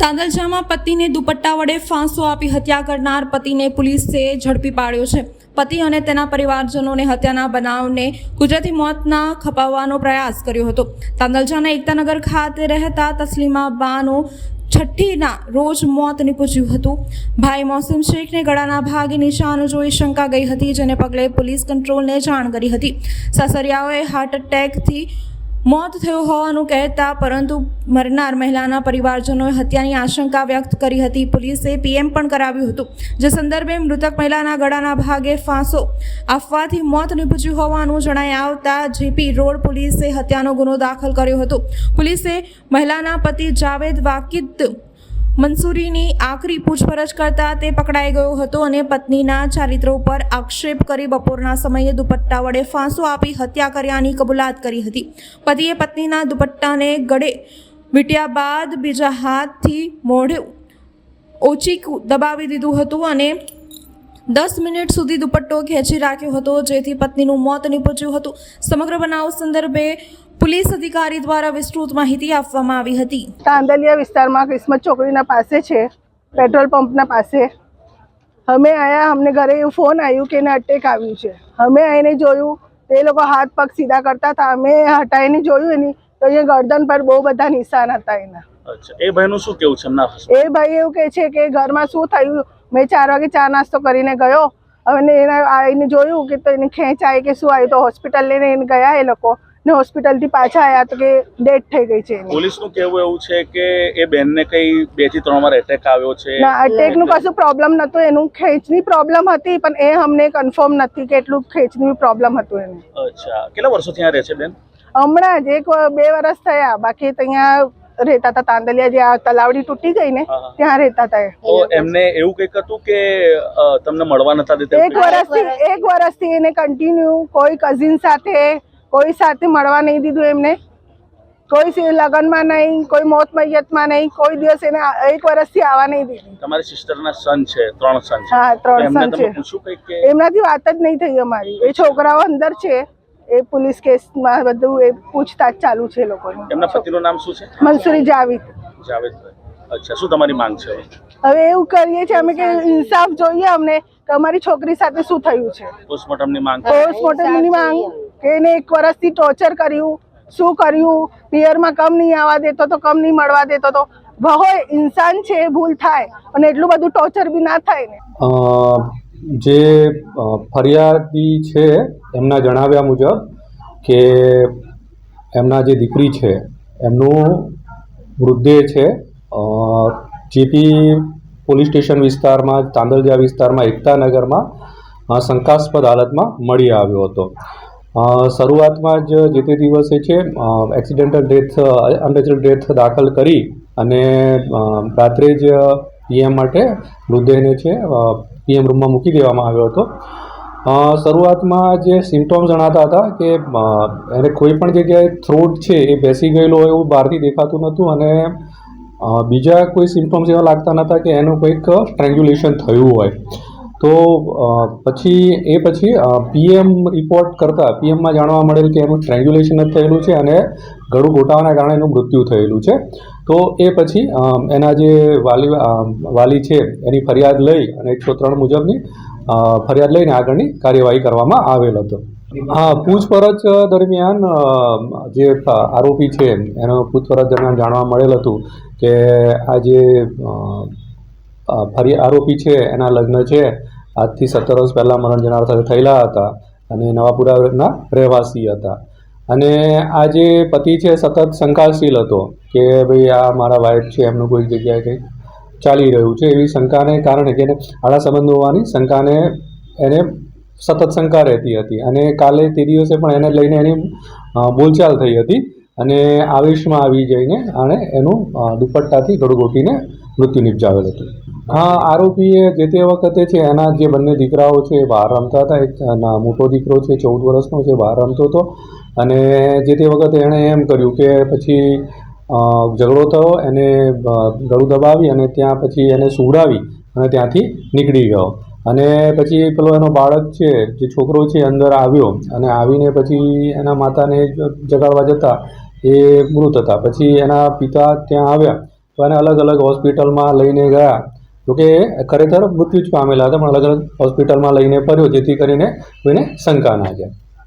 તાંદલજામાં પતિને દુપટ્ટા વડે ફાંસો આપી હત્યા કરનાર પતિને પોલીસે ઝડપી પાડ્યો છે. પતિ અને તેના પરિવારજનોને હત્યાના બનાવને ગુજરાતી મોતના ખપાવવાનો પ્રયાસ કર્યો હતો. તાંદલજાના એકતાનગર ખાતે રહેતા તસ્લીમા બાનું છઠ્ઠીના રોજ મોત નીપજ્યું હતું. ભાઈ મોસમ શેખને ગળાના ભાગે નિશાનો જોઈ શંકા ગઈ હતી, જેને પગલે પોલીસ કંટ્રોલને જાણ કરી હતી. સાસરિયાઓએ હાર્ટ એટેકથી મોત થયું હોવાનું કહેતા, પરંતુ મરનાર મહિલાના પરિવારજનોએ હત્યાની આશંકા વ્યક્ત કરી હતી. પોલીસે પીએમ પણ કરાવ્યું હતું. જે સંદર્ભે મૃતક મહિલાના ગળાના ભાગે ફાંસો આપવાથી મોત નીપજ્યું હોવાનું જણાઈ આવતા જેપી રોડ પોલીસે હત્યાનો ગુનો દાખલ કર્યો હતો. પોલીસે મહિલાના પતિ જાવેદ વાકિદ મંસૂરીની આખરી પૂછપરછ કરતા તે પકડાઈ ગયો હતો અને પત્નીના ચારિત્ર ઉપર આક્ષેપ કરી બપોરના સમયે દુપટ્ટા વડે ફાંસો આપી હત્યા કર્યાની કબૂલાત કરી હતી. પતિએ પત્નીના દુપટ્ટાને ગળે વીટ્યા બાદ બીજા હાથથી મોઢે ઓછી દબાવી દીધું હતું અને દસ મિનિટ સુધી દુપટ્ટો ખેંચી રાખ્યો હતો, જેથી પત્નીનું મોત નીપજ્યું હતું. સમગ્ર બનાવ સંદર્ભે પોલીસ અધિકારી દ્વારા વિસ્તૃત માહિતી આપવામાં આવી હતી. તાંદલિયા વિસ્તારમાં કિસ્મત ચોકડીના પાસે છે પેટ્રોલ પંપના પાસે. અમે આયા અમને ઘરે એવું ફોન આવ્યું કે એને અટેક આવ્યું છે. અમે આવીને જોયું એ લોકો હાથ પગ સીધા કરતા હતા. અમે હટાવીને જોયું એની તો અહીંયા ગરદન પર બહુ બધા નિશાન હતા એના. અચ્છા એ ભાઈનું શું કેવું છે એ ભાઈ એવું કહે છે કે ઘરમાં શું થયું? મેં ચાર વાગે ચા નાસ્તો કરીને ગયો. હવે એને આવીને જોયું કે તો એને ખેંચ આવી કે શું આવ્યું? તો હોસ્પિટલ લઈને એને ગયા એ લોકો. ને હોસ્પિટલથી પાછા આવ્યા તો કે ડેથ થઈ ગઈ છે પોલીસનું કહેવું એવું છે કે એ બેનને કઈ બેથી ત્રણ વાર એટેક આવ્યો છે? ના અટેકનું કશું પ્રોબ્લેમ નહોતું એનું ખેંચની પ્રોબ્લેમ હતી પણ એ અમને કન્ફર્મ નથી કે એટલું ખેંચની પ્રોબ્લેમ હતું એને. અચ્છા. કેટલા વર્ષોથી અહીંયા રહે છે બેન? હમણાં જ એક બે વર્ષ થયા. બાકી અહીંયા રહેતા હતા તાંદલિયા જે આ તલાવડી તૂટી ગઈ ને. ત્યાં રહેતા હતા એમને એવું કંઈક હતું કે તમને મળવા નતા દેતા? એક વર્ષથી એક વર્ષથી એને કન્ટિન્યુ કોઈ કઝિન સાથે કોઈ સાથે મળવા નહીં દીધું એમને. કોઈ લગ્નમાં નહીં કોઈ મોત મૈયતમાં નહીં કોઈ દિવસ એને એક વર્ષથી આવવા નહીં દીધી. તમારી સિસ્ટરના સન છે ત્રણ સન છે. હા, ત્રણ તમે છે. એમનાથી વાત જ નહીં થઈ અમારી. એ છોકરાઓ અંદર છે એ પોલીસ કેસમાં બધું એ પૂછતાછ ચાલુ છે લોકોની. એમના પતિનું નામ શું છે? મનસુરી જાવીદ. જાવેદભાઈ અચ્છા શું તમારી માંગ છે? હવે? હવે એવું કરીએ છીએ અમે કે ઇન્સાફ જોઈએ અમને કે અમારી છોકરી સાથે શું થયું છે. પોસ્ટમોર્ટમની માંગ પોસ્ટમોર્ટમની માંગ કે એને એક વર્ષથી ટોર્ચર કર્યું. શું કર્યું? પિયરમાં કમ નહીં આવવા દેતો તો કમ નહીં મળવા દેતો તો. હોય ઇન્સાન છે, એ ભૂલ થાય. અને એટલું બધું ટોર્ચર બી ના થાય ને. જે ફરિયાદી છે, એમના જણાવ્યા મુજબ કે એમના જે દીકરી છે, એમનું મૃતદેહ છે જીપી પોલીસ સ્ટેશન વિસ્તારમાં, તાંદલજા વિસ્તારમાં એકતાનગરમાં શંકાસ્પદ હાલતમાં મળી આવ્યો હતો. શરૂઆતમાં જ જે તે દિવસે છે એક્સિડેન્ટલ ડેથ અનનેચરલ ડેથ દાખલ કરી અને રાત્રે જ પીએમ માટે મૃતદેહને છે પીએમ રૂમમાં મૂકી દેવામાં આવ્યો હતો. શરૂઆતમાં જે સિમ્ટોમ્સ જણાતા હતા કે એને કોઈ પણ જગ્યાએ થ્રોટ છે એ બેસી ગયેલો હોય એવું બહારથી દેખાતું નહોતું અને બીજા કોઈ સિમ્ટોમ્સ એવા લાગતા નહોતા કે એનું કંઈક સ્ટ્રેન્ગ્યુલેશન થયું હોય. તો પછી, એ પછી પીએમ રિપોર્ટ કરતાં પીએમમાં જાણવા મળેલ કે એનું ટ્રેન્ગ્યુલેશન જ થયેલું છે અને ગળું ગોટાવાના કારણે એનું મૃત્યુ થયેલું છે. તો, એ પછી એના જે વાલી વાલી છે, એની ફરિયાદ લઈ અને એકસો ત્રણ મુજબની ફરિયાદ લઈને આગળની કાર્યવાહી કરવામાં આવેલ હતો. હા, પૂછપરછ દરમિયાન જે આરોપી છે, એનો પૂછપરછ દરમિયાન જાણવા મળેલ હતું કે આ જે ફરી આરોપી છે, એના લગ્ન છે આજથી સત્તર વર્ષ પહેલાં મરણ જનાર સાથે થયેલા હતા અને નવાપુરાના રહેવાસી હતા. અને આ જે પતિ છે સતત શંકાશીલ હતો કે ભાઈ આ મારા વાઈફ છે, એમનું કોઈ જગ્યાએ કંઈક ચાલી રહ્યું છે, એવી શંકાને કારણે કે એને આડા સંબંધ હોવાની શંકાને એને સતત શંકા રહેતી હતી. અને કાલે તે દિવસે પણ એને લઈને એની બોલચાલ થઈ હતી અને આવેશમાં આવી જઈને આણે એનું દુપટ્ટાથી ગળું ઘોટીને મૃત્યુ નિપજાવેલ હતું. હા, આરોપીએ જે તે વખતે છે, એના જે બંને દીકરાઓ છે, એ બહાર રમતા હતા. એક મોટો દીકરો છે, ચૌદ વર્ષનો છે, બહાર રમતો હતો. અને જે તે વખતે એણે એમ કર્યું કે પછી ઝઘડો થયો, એને ગળું દબાવી અને ત્યાં પછી એને સુવડાવી અને ત્યાંથી નીકળી ગયો. અને પછી પેલો એનો બાળક છે, જે છોકરો છે, અંદર આવ્યો. અને આવીને પછી એના માતાને જગાડવા જતા એ મૃત હતા. પછી એના પિતા ત્યાં આવ્યા. તો એને અલગ અલગ હોસ્પિટલમાં લઈને ગયા. જોકે ખરેખર મૃત્યુ જ પામેલા હતા પણ અલગ અલગ હોસ્પિટલમાં લઈને ફર્યો, જેથી કરીને કોઈને શંકા ના જાય.